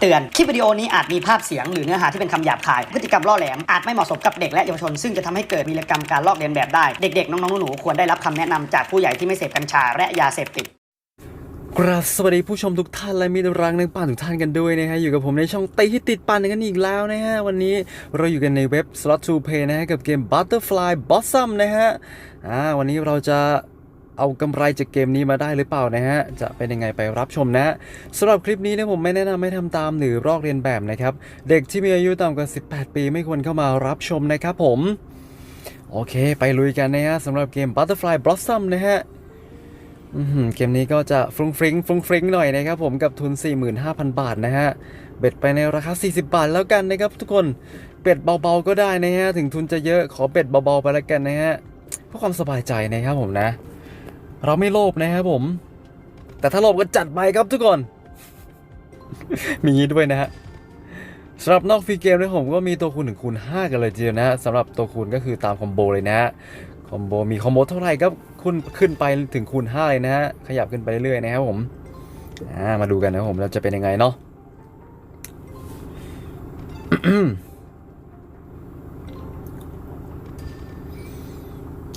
เตือน คลิปวิดีโอนี้อาจมีภาพเสียงหรือเนื้อหาที่เป็นคำหยาบคาย พฤติกรรมล่อแหลม อาจไม่เหมาะสมกับเด็กและเยาวชน ซึ่งจะทำให้เกิดวีรกรรมการลอกเลียนแบบได้ เด็กๆ น้องๆ หนูๆ ควรได้รับคำแนะนำจากผู้ใหญ่ที่ไม่เสพกัญชาและยาเสพติดกราบสวัสดีผู้ชมทุกท่านและมีตรังในป่านทุกท่านกันด้วยนะฮะอยู่กับผมในช่องตีที่ติดปันกันอีกแล้วนะฮะวันนี้เราอยู่กันในเว็บ slot to play นะฮะกับเกม butterfly blossom นะฮะอ่าวันนี้เราจะ เอากำไรจากเกมนี้มาได้หรือเปล่านะฮะ จะเป็นยังไงไปรับชมนะสำหรับคลิปนี้นะผมไม่แนะนำให้ทำตามหรือลอกเรียนแบบนะครับ เด็กที่มีอายุต่ำกว่า 18 ปีไม่ควรเข้ามารับชมนะครับผม โอเค ไปลุยกันนะฮะสำหรับเกม butterfly blossom นะฮะเกมนี้ก็จะฟรุ้งฟริ้งฟรุ้งฟริ้งหน่อยนะครับผมกับทุน 45,000 บาทนะฮะ เบ็ดไปในราคา 40 บาทแล้วกันนะครับทุกคนเบ็ดเบาๆก็ได้นะฮะ ถึงทุนจะเยอะขอเบ็ดเบาๆไปแล้วกันนะฮะเพื่อความสบายใจนะครับผมนะ เราไม่โลภนะครับผม แต่ถ้าโลภก็จัดไปครับทุกคน มีงี้ด้วยนะฮะสำหรับนอกฟรีเกมนะผมก็มีตัวคูณถึงคูณ5กันเลยทีเดียวนะฮะสำหรับตัวคูณก็คือตามคอมโบเลยนะฮะคอมโบมีคอมโบเท่าไหร่ก็คุณขึ้นไปถึงคูณ5เลยนะฮะขยับขึ้นไปเรื่อยๆนะครับผมมาดูกันนะผมเราจะเป็นยังไงเนาะ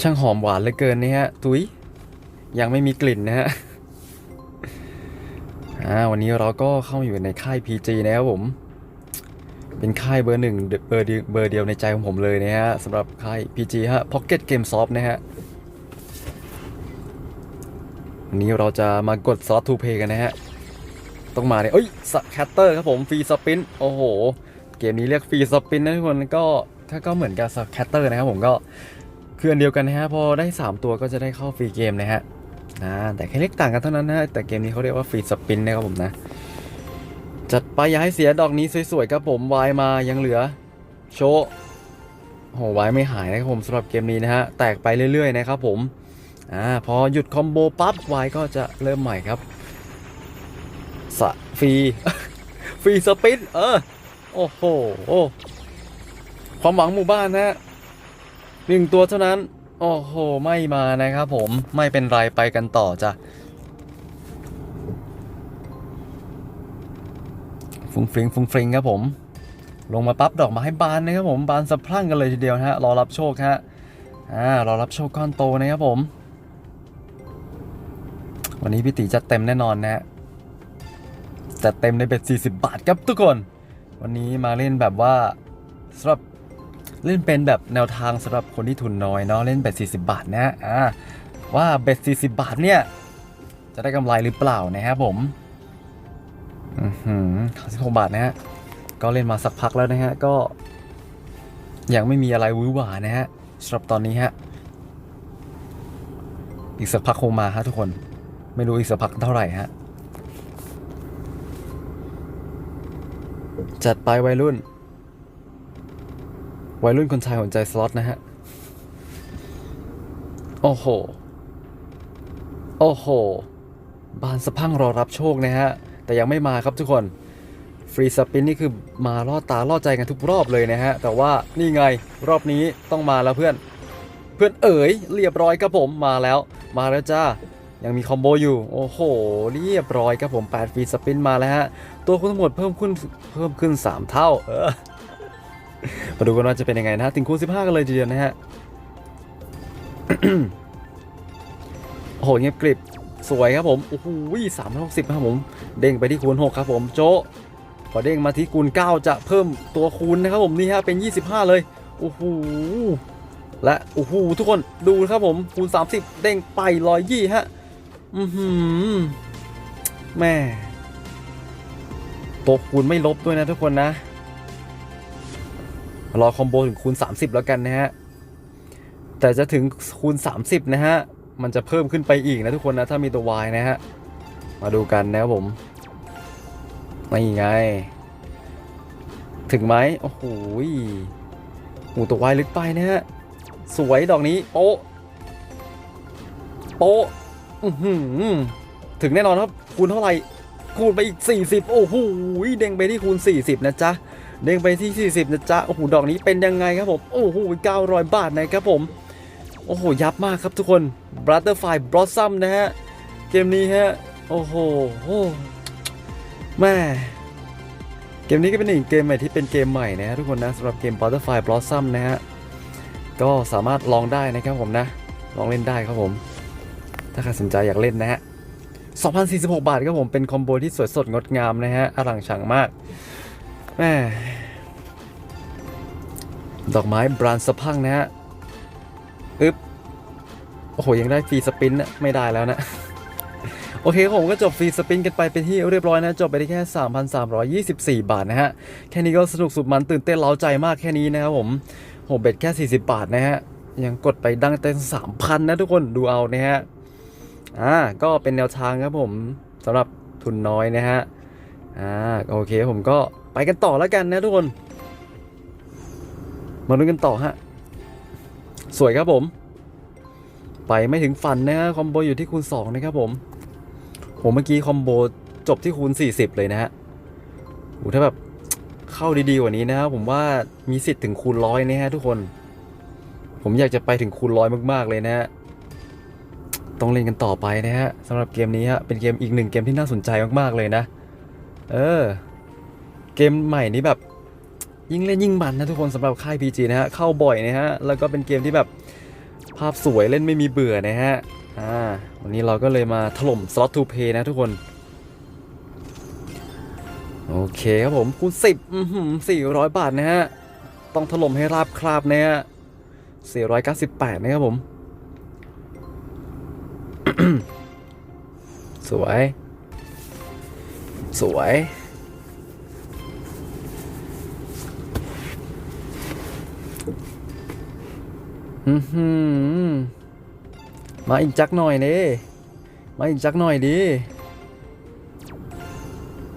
ช่างหอมหวานเหลือเกินนี่ฮะ ตุ้ย ยังไม่มีกลิ่นนะฮะอ่าวันนี้เราก็เข้ามาอยู่ในค่าย PG นะครับผม เป็นค่ายเบอร์หนึ่งเบอร์เดียวเบอร์เดียวในใจของผมเลยนะฮะสำหรับค่าย PG ฮะ Pocket Game Soft นะฮะวันนี้เราจะมากด Slot to Play กันนะฮะ ต้องมาเลยเอ้ยสแคตเตอร์ครับผมฟรีสปินโอ้โห เกมนี้เรียกฟรีสปินนะทุกคนก็ถ้าก็เหมือนกับสแคตเตอร์นะครับผมก็คืออันเดียวกันนะฮะ พอได้ 3 ตัวก็จะได้เข้าฟรีเกมนะฮะ นะแต่แค่เล็กต่างกันเท่านั้นนะแต่เกมนี้เขาเรียกว่าฟรีสปินนะครับผมนะ จัดไปอย่าให้เสียดอกนี้สวยๆครับผมวายมายังเหลือ โชว์โอ้โหวายไม่หายนะครับผมสำหรับเกมนี้นะฮะแตกไปเรื่อยๆนะครับผมอ่าพอหยุดคอมโบปั๊บวายก็จะเริ่มใหม่ครับสะฟรีฟรีสปินเออโอ้โหความหวังหมู่บ้านนะฮะหนึ่งตัวเท่านั้น โอ้โห ไม่มานะครับผมไม่เป็นไรไปกันต่อจ้ะฟุ้งฟริงฟุ้งฟริงครับผม ลงมาปั๊บดอกไม้บานนะครับผมบานสะพรั่งกันเลยทีเดียวฮะรอรับโชคฮะอ่ารอรับโชคก้อนโตนะครับผม วันนี้พี่ติจัดเต็มแน่นอนนะฮะจัดเต็มในเบ็ด40 บาทครับทุกคน วันนี้มาเล่นแบบว่าสำหรับ เล่นเป็นแบบแนวทางสำหรับคนที่ทุนน้อยเนาะเล่นเบ็ด40 บาทนะอ่าว่าเบ็ด40 บาทเนี่ยจะได้กำไรหรือเปล่านะครับผมอือหือ16บาทนะฮะก็เล่นมาสักพักแล้วนะฮะก็ยังไม่มีอะไรวือหวานะฮะสำหรับตอนนี้ฮะอีกสักพักคงมาฮะทุกคนไม่รู้อีกสักพักเท่าไหร่ฮะจัดไปวัยรุ่น วัยรุ่นคนชายหัวใจสล็อตนะฮะ โอ้โห โอ้โห บานสะพังรอรับโชคนะฮะ แต่ยังไม่มาครับทุกคน ฟรีสปินนี่คือมาล่อตาล่อใจกันทุกรอบเลยนะฮะ แต่ว่านี่ไงรอบนี้ต้องมาแล้วเพื่อน เพื่อนเอ๋ยเรียบร้อยครับผมมาแล้ว มาแล้วจ้ายังมีคอมโบอยู่ โอ้โห เรียบร้อยครับผม8ฟรีสปินมาแล้วฮะ ตัวคุณทั้งหมดเพิ่มขึ้นเพิ่มขึ้น 3 เท่าเออ มาดูกันว่าจะเป็นยังไงนะฮะถึงคูณ15 กันเลยทีเดียวนะฮะโอ้โหเงียบกริบสวยครับผมโอ้โหสามร้อยหกสิบครับผม เด้งไปที่คูณ6ครับผมโจะพอเด้งมาที่คูณ9จะเพิ่มตัวคูณนะครับผมนี่ฮะเป็น25เลยโอ้โหและโอ้โหทุกคนดูครับผมคูณ30เด้งไปร้อยยี่ฮะอือหือแม่ตัวคูณไม่ลบด้วยนะทุกคนนะ รอคอมโบถึงคูณ 30 แล้วกันนะฮะ แต่จะถึงคูณ 30 นะฮะ มันจะเพิ่มขึ้นไปอีกนะทุกคนนะ ถ้ามีตัว Y นะฮะ มาดูกันนะครับผมไม่ไง ถึงไหมโอ้โหหูตัว Y ลึกไปนะฮะ สวยดอกนี้ โป๊ะ โป๊ะอื้อหือถึงแน่นอนครับ คูณเท่าไหร่ คูณไปอีก 40 โอ้โหเด้งไปที่คูณ 40 นะจ๊ะ เด้งไปที่ 40นะจ๊ะโอ้โหดอกนี้เป็นยังไงครับผมโอ้โห900 บาทนะครับผมโอ้โหยับมากครับทุกคน Butterfly Blossom นะฮะเกมนี้ฮะโอ้โหโอ้แม่เกมนี้ก็เป็นอีกเกมใหม่ที่เป็นเกมใหม่นะฮะทุกคนนะสำหรับเกม Butterfly Blossom นะฮะก็สามารถลองได้นะครับผมนะ ลองเล่นได้ครับผม ถ้าใครสนใจอยากเล่นนะฮะ2,046 บาทครับผมเป็นคอมโบที่สวยสดงดงามนะฮะอลังฉ่างมาก แม่ดอกไม้บรานสะพังนะฮะอึ๊บ โอ้โห ยังได้ฟรีสปินนะไม่ได้แล้วนะ โอเคผมก็จบฟรีสปินกันไปเป็นที่เรียบร้อยนะ จบไปได้แค่ 3,324 บาทนะฮะ แค่นี้ก็สนุกสุดมันตื่นเต้นเล้าใจมากแค่นี้นะครับผมโหเบ็ดแค่ 40 บาทนะฮะ ยังกดไปดังเต็ม3,000 นะทุกคนดูเอานะฮะ อ่า ก็เป็นแนวทางครับผมสำหรับทุนน้อยนะฮะ อ่าโอเคผมก็ไปกันต่อแล้วกันนะทุกคน มาดูกันต่อฮะ สวยครับผม ไปไม่ถึงฝันนะฮะคอมโบอยู่ที่คูณ 2 นะครับผมผมเมื่อกี้คอมโบจบที่คูณ 40 เลยนะฮะโหถ้าแบบเข้าดีๆกว่านี้นะครับผมว่ามีสิทธิ์ถึงคูณร้อยนะฮะทุกคน ผมอยากจะไปถึงคูณร้อยมากๆเลยนะฮะต้องเล่นกันต่อไปนะฮะสำหรับเกมนี้ฮะเป็นเกมอีกหนึ่งเกมที่น่าสนใจมากๆเลยนะ เออ เกมใหม่นี้แบบ ยิ่งเล่นยิ่งมันนะทุกคนสำหรับค่าย PG นะฮะ เข้าบ่อยนะฮะ แล้วก็เป็นเกมที่แบบภาพสวยเล่นไม่มีเบื่อนะฮะ อ่า วันนี้เราก็เลยมาถล่ม Slot to Play นะทุกคน โอเคครับผมคูณ10อือหือ400บาทนะฮะ ต้องถล่มให้ราบคราบนะฮะ498นะครับผม สวย สวย มาอีกจักหน่อยดิมาอีกจักหน่อยดิ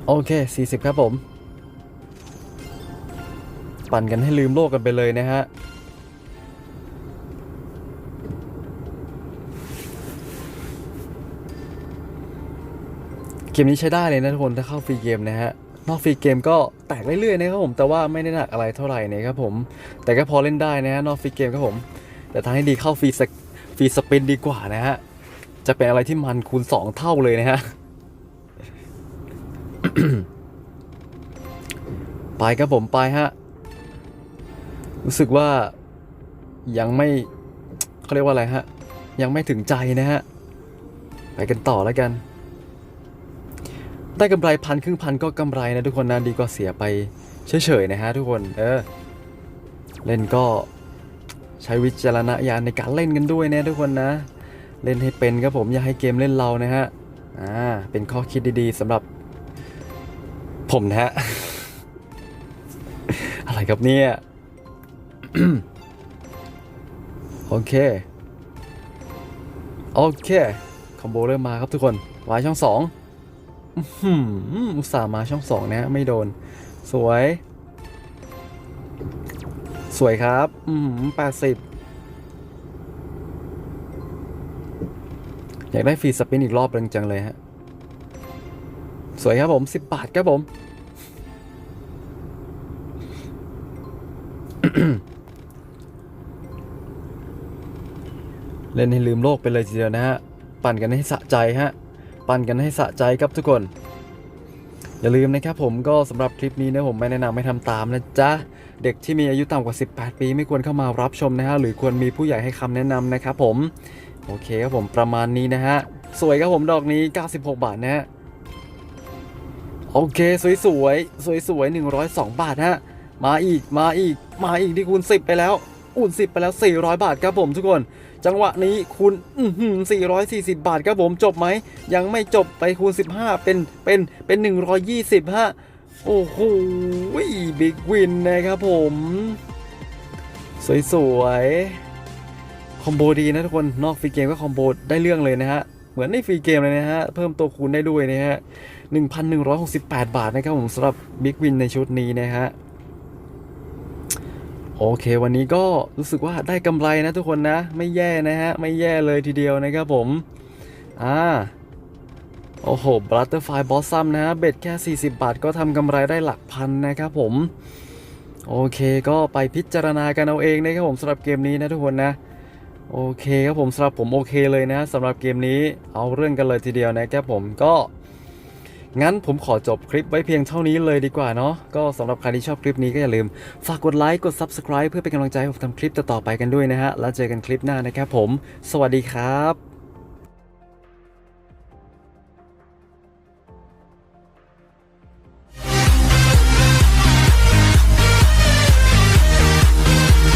โอเค 40 ครับผม ปั่นกันให้ลืมโลกกันไปเลยนะฮะ มนี้ใช้ได้เลยนะทุกคนถ้าเข้าฟรีเกมนะฮะนอกฟรีเกมก็แตกเรื่อยๆนะครับผมแต่ว่าไม่ได้หนักอะไรเท่าไหร่นะครับผมแต่ก็พอเล่นได้นะฮะนอกฟรีเกมครับผม แต่ทางให้ดีเข้าฟรีสกฟรีสปินดีกว่านะฮะจะเป็นอะไรที่มันคูณ 2 เท่าเลยนะฮะไปครับผมไปฮะรู้สึกว่ายังไม่เขาเรียกว่าอะไรฮะยังไม่ถึงใจนะฮะไปกันต่อแล้วกัน ได้กำไรพันครึ่งพันก็กำไรนะทุกคนนะดีกว่าเสียไปเฉยๆนะฮะทุกคนเออเล่นก็ใช้วิจารณญาณในการเล่นกันด้วยนะทุกคนนะ เล่นให้เป็นครับผมอย่าให้เกมเล่นเรานะฮะอ่าเป็นข้อคิดดีๆสำหรับ ผมนะฮะอะไรครับเนี่ยโอเคโอเคคอมโบเริ่มมาครับทุกคนวายช่องสอง อุตส่าห์มาช่องสองนะ ไม่โดน สวย สวยครับ อืมแปดสิบอยากได้ฟรีสปินอีกรอบนึงจังเลยฮะ สวยครับผม10บาทครับผม เล่นให้ลืมโลกไปเลยทีเดียวนะฮะ ปั่นกันให้สะใจฮะ ปั่นกันให้สะใจครับทุกคน อย่าลืมนะครับผมก็สำหรับคลิปนี้นะผมไม่แนะนำให้ทำตามนะจ๊ะ เด็กที่มีอายุต่ำกว่า 18 ปี ไม่ควรเข้ามารับชมนะฮะหรือควรมีผู้ใหญ่ให้คำแนะนำนะครับผมโอเคครับผมประมาณนี้นะฮะสวยครับผมดอกนี้ 96 บาทนะฮะโอเค สวยสวยสวยสวย102 บาทฮะมาอีกมาอีกมาอีกที่คูณ10 ไปแล้ว อุ่น 10 ไปแล้ว 400 บาทครับผมทุกคน จังหวะนี้คูณอื้อหือ440 บาทครับผมจบไหม ยังไม่จบไปคูณ 15 เป็นเป็นเป็น 120ฮะโอ้โหบิ๊กวินนะครับผม สวยๆ คอมโบดีนะทุกคน นอกฟรีเกมก็คอมโบได้เรื่องเลยนะฮะ เหมือนในฟรีเกมเลยนะฮะ เพิ่มตัวคูณได้ด้วยนะฮะ 1,168 บาทนะครับผมสำหรับบิ๊กวินในชุดนี้นะฮะ โอเค วันนี้ก็รู้สึกว่าได้กำไรนะทุกคนนะ ไม่แย่นะฮะ ไม่แย่เลยทีเดียวนะครับผม อ่า โอ้โห Butterfly Blossom นะฮะ เบ็ดแค่ 40 บาทก็ทำกำไรได้หลักพันนะครับผม โอเคก็ไปพิจารณากันเอาเองนะครับผมสำหรับเกมนี้นะทุกคนนะโอเคครับผมสำหรับผมโอเคเลยนะสำหรับเกมนี้เอาเรื่องกันเลยทีเดียวนะครับผมก็ งั้นผมขอจบคลิปไว้เพียงเท่านี้เลยดีกว่าเนาะก็สำหรับใครที่ชอบคลิปนี้ก็อย่าลืม ฝากกดไลค์กด Subscribe เพื่อเป็นกำลังใจให้ผมทำคลิปต่อๆไปกันด้วยนะฮะแล้วเจอกันคลิปหน้านะครับผม สวัสดีครับ